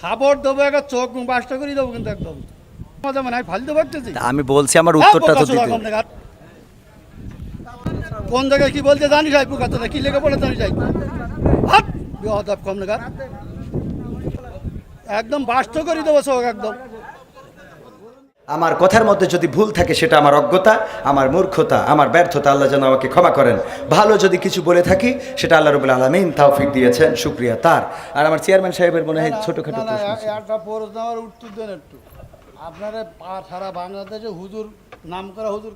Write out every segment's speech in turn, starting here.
থাবর দেবো একটা চোখ বাসটা করে দেবো কিন্তু একদম। মানে আমি বলছি আমার উত্তরটা তো দিতে। কোন জায়গায়? কি বলতে জানি সাহেব কথা কি লেগে বলে জানি যাই। হাট বিহদাব কম নাগার একদম বাস্ত করে দেবো চোখ একদম। আমার কথার মধ্যে যদি ভুল থাকে সেটা আমার অজ্ঞতা আমার মূর্খতা আমার ব্যর্থতা আল্লাহ যেন আমাকে ক্ষমা করেন। ভালো যদি কিছু বলে থাকি সেটা আল্লাহ রবুল আলমিন তাওফিক দিয়েছেন শুক্রিয়া তার। আর আমার চেয়ারম্যান সাহেবের মনে হয় ছোটোখাটো প্রশ্ন উত্তর দেন একটু। আপনারা সারা বাংলাদেশে হুজুর নাম করা হুজুর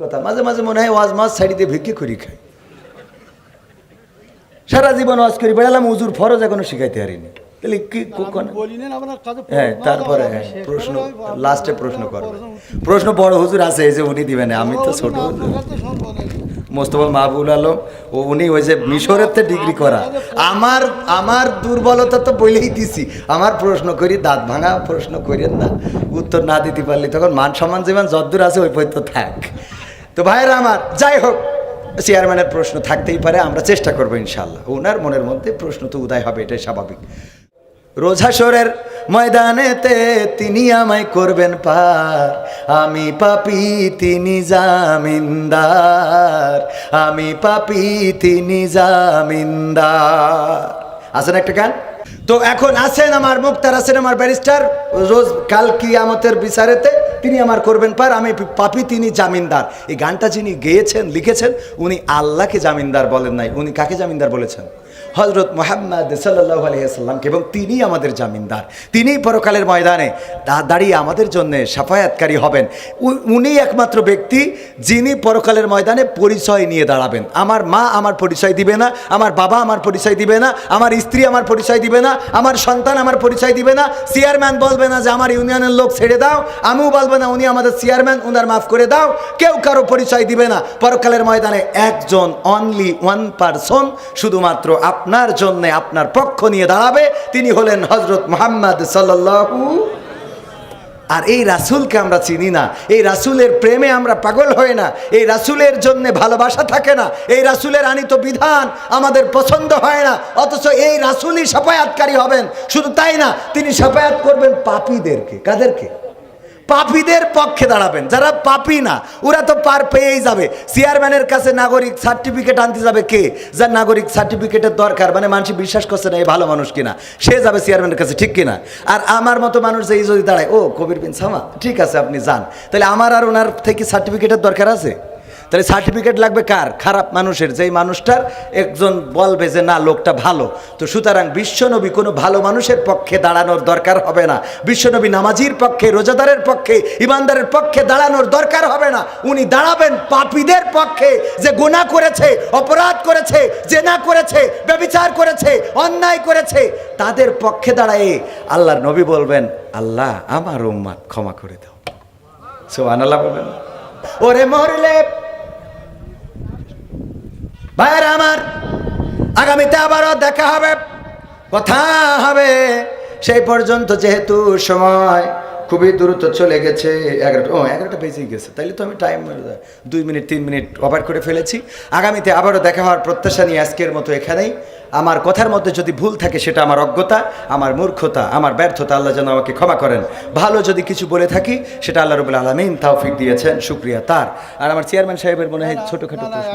কথা মাঝে মাঝে মনে হয় ওয়াজ মাছ ভিক্ষি করি খাই। সারা জীবন ওয়াজ করি বেড়ালাম হুজুর ফরজ এখনও শিখাইতে পারিনি। তাহলে কি হ্যাঁ তারপরে হ্যাঁ প্রশ্ন লাস্টে প্রশ্ন করবে প্রশ্ন বড় হুজুর আছে এই যে উনি দিবেন আমি তো ছোট। মোস্তফা মাহবুল আলম ও উনি ওই যে ডিগ্রি করা। আমার আমার দুর্বলতা তো বলেই দিছি। আমার প্রশ্ন করি দাঁত ভাঙা প্রশ্ন করেন না। উত্তর না দিতে পারলে তখন মান সম্মান যেমন যদ্দূর আছে ওই পর্যন্ত থাক। তো ভাইরা আমার যাই হোক চেয়ারম্যানের প্রশ্ন থাকতেই পারে আমরা চেষ্টা করব ইনশাল্লাহ ওনার মনের মধ্যে প্রশ্ন তো উদয় হবে এটাই স্বাভাবিক। রোজাসরের ময়দানেতে তিনি আমায় করবেন পার। আমি পাপি, তিনি জামিনদার। আমি পাপি, তিনি জামিনদার। আছেন একটা গান? তো এখন আছেন আমার মুক্তার, আছেন আমার ব্যারিস্টার। রোজ কাল কিয়ামতের বিচারেতে তিনি আমার করবেন পার। আমি পাপি, তিনি জামিনদার। এই গানটা যিনি গেয়েছেন, লিখেছেন, উনি আল্লাহকে জামিনদার বলেন নাই। উনি কাকে জামিনদার বলেছেন? হজরত মোহাম্মদ সাল্লাহ আলিয়াল্লামকে এবং তিনি আমাদের জামিনদার। তিনিই পরকালের ময়দানে দাঁড়িয়ে আমাদের জন্য সাফায়াতকারী হবেন। উনি একমাত্র ব্যক্তি যিনি পরকালের ময়দানে পরিচয় নিয়ে দাঁড়াবেন। আমার মা আমার পরিচয় দিবে না, আমার বাবা আমার পরিচয় দিবে না, আমার স্ত্রী আমার পরিচয় দিবে না, আমার সন্তান আমার পরিচয় দিবে না, চেয়ারম্যান বলবে না যে আমার ইউনিয়নের লোক ছেড়ে দাও, আমিও বলব না উনি আমাদের চেয়ারম্যান, উনার মাফ করে দাও, কেউ কারও পরিচয় দিবে না। পরকালের ময়দানে একজন অনলি ওয়ান পারসন শুধুমাত্র আপনার জন্য আপনার পক্ষ নিয়ে দাঁড়াবে। তিনি হলেন হজরত মোহাম্মদ সাল্লাল্লাহু আর এই রাসূলকে আমরা চিনি না। এই রাসূলের প্রেমে আমরা পাগল হই না। এই রাসুলের জন্য ভালোবাসা থাকে না। এই রাসূলের আনিত বিধান আমাদের পছন্দ হয় না। অথচ এই রাসূলই সাফায়াতকারী হবেন। শুধু তাই না, তিনি সাফায়াত করবেন পাপীদেরকে। কাদেরকে? পাপীদের পক্ষে দাঁড়াবেন। যারা পাপি না, ওরা তো পার পেয়েই যাবে। চেয়ারম্যানের কাছে নাগরিক সার্টিফিকেট আনতে যাবে কে? যার নাগরিক সার্টিফিকেটের দরকার মানে মানুষ বিশ্বাস করছে না, এই ভালো মানুষ কিনা। সে যাবে চেয়ারম্যানের কাছে, ঠিক কিনা? আর আমার মতো মানুষ যে যদি দাঁড়ায়, ও, কবির বিন সামা ঠিক আছে, আপনি যান। তাহলে আমার আর ওনার থেকে সার্টিফিকেটের দরকার আছে? তাহলে সার্টিফিকেট লাগবে কার? খারাপ মানুষের। যেই মানুষটার একজন বলবে যে, না, লোকটা ভালো। তো সুতরাং বিশ্বনবী কোনো ভালো মানুষের পক্ষে দাঁড়ানোর দরকার হবে না। বিশ্বনবী নামাজির পক্ষে, রোজাদারের পক্ষে, ইমানদারের পক্ষে দাঁড়ানোর দরকার হবে না। উনি দাঁড়াবেন পাপীদের পক্ষে যে গুনাহ করেছে, অপরাধ করেছে, জেনা করেছে, ব্যবিচার করেছে, অন্যায় করেছে। তাদের পক্ষে দাঁড়ায় আল্লাহর নবী বলবেন, আল্লাহ আমার ক্ষমা করে দাও। সোহান আল্লাহ বলবেন। ওরে মরলে ভাইয়ের আমার আগামীতে আবারও দেখা হবে কথা হবে। সেই পর্যন্ত যেহেতু সময় খুবই দ্রুত চলে গেছে এগারোটা ও এগারোটা বেজেই গেছে তাইলে তো আমি টাইম দুই মিনিট তিন মিনিট ওভার করে ফেলেছি। আগামীতে আবারও দেখা হওয়ার প্রত্যাশা নিয়ে আজকের মতো এখানেই। আমার কথার মধ্যে যদি ভুল থাকে সেটা আমার অজ্ঞতা আমার মূর্খতা আমার ব্যর্থতা আল্লাহ যেন আমাকে ক্ষমা করেন। ভালো যদি কিছু বলে থাকি সেটা আল্লাহ রবুল আলমিন তাওফিক দিয়েছেন শুক্রিয়া তার। আর আমার চেয়ারম্যান সাহেবের মনে হয় ছোটোখাটো প্রশ্ন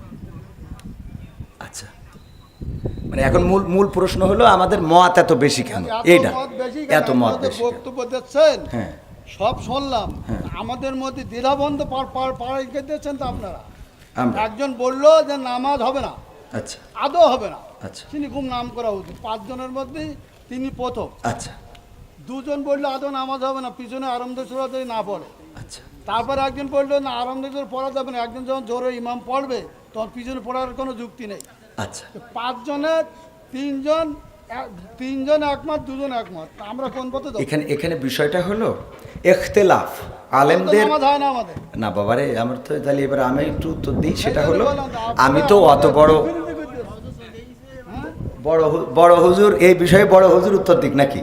আচ্ছা। মানে এখন মূল মূল প্রশ্ন হলো আমাদের মত এত বেশি কেন? এইটা। এত মত বেশি বক্তব্য দিচ্ছেন? হ্যাঁ। সব শুনলাম। আমাদের মধ্যে দ্বিধাবন্ধ পাড়াই দিচ্ছেন তো আপনারা। একজন বলল যে নামাজ হবে না। আচ্ছা। আদৌ হবে না। আচ্ছা। তিনি খুব নাম করা উচিত। পাঁচজনের মধ্যে তিনি প্রথম। আচ্ছা। দুজন বলল আদৌ নামাজ হবে না। পিছনে আরম্ভ সুরাতে না পড়ে। আচ্ছা। তারপর একজন বলল না আরম্ভ পড়া যাবে না। একজন যখন জোরে ইমাম পড়বে তখন পিছনে পড়ার কোনো যুক্তি নেই। আচ্ছা। পাঁচজনের তিনজন তিনজন একমত দুজন একমত। আমরা কোন পথে এখানে এখানে বিষয়টা হলো এখতেলাফ আলেমদের হয় না বাবারে আমার তো তাহলে এবার আমি একটু উত্তর দিই। সেটা হলো আমি তো অত বড় হ্যাঁ? বড় বড় হুজুর এই বিষয়ে বড় হুজুর উত্তর দিক নাকি?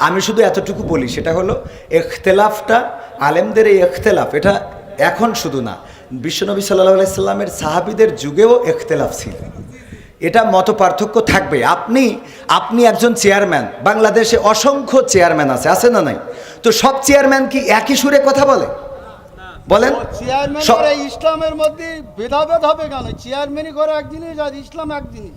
আমি শুধু এতটুকু বলি সেটা হলো এখতেলাফটা আলেমদের এই এখতেলাফ এটা এখন শুধু না। বিশ্বনবী সাল্লাহ সাল্লামের সাহাবিদের যুগেও এখতেলাফ ছিল। এটা মত পার্থক্য থাকবে। আপনি আপনি একজন চেয়ারম্যান বাংলাদেশে অসংখ্য চেয়ারম্যান আছে আছে না নাই? তো সব চেয়ারম্যান কি একই সুরে কথা বলে? বলেন। চেয়ারম্যান ইসলামের মধ্যে ভেদাভেদ হবে কেন? চেয়ারম্যানই করে এক জিনিস আর ইসলাম এক জিনিস।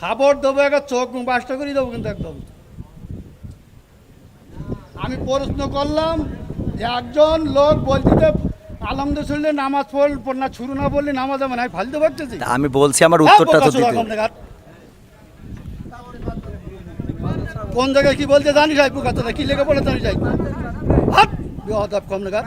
থাপড় দেবো একটা চোখ বাসটা করে দেবো কিন্তু একদম। আমি প্রশ্ন করলাম যে একজন লোক বলতে আলমদে শুনলে নামাজ পড়ল না ছুরু না বললে নামাজ হবে না আমি ফালতে পারতেছি আমি বলছি আমার উত্তরটা তো দিতে। কোন জায়গায় কি বলতে জানিস ভাই পুকাতে কি লেগে পড়ে জানি ভাই হাট বিহদাব কম নাগাদ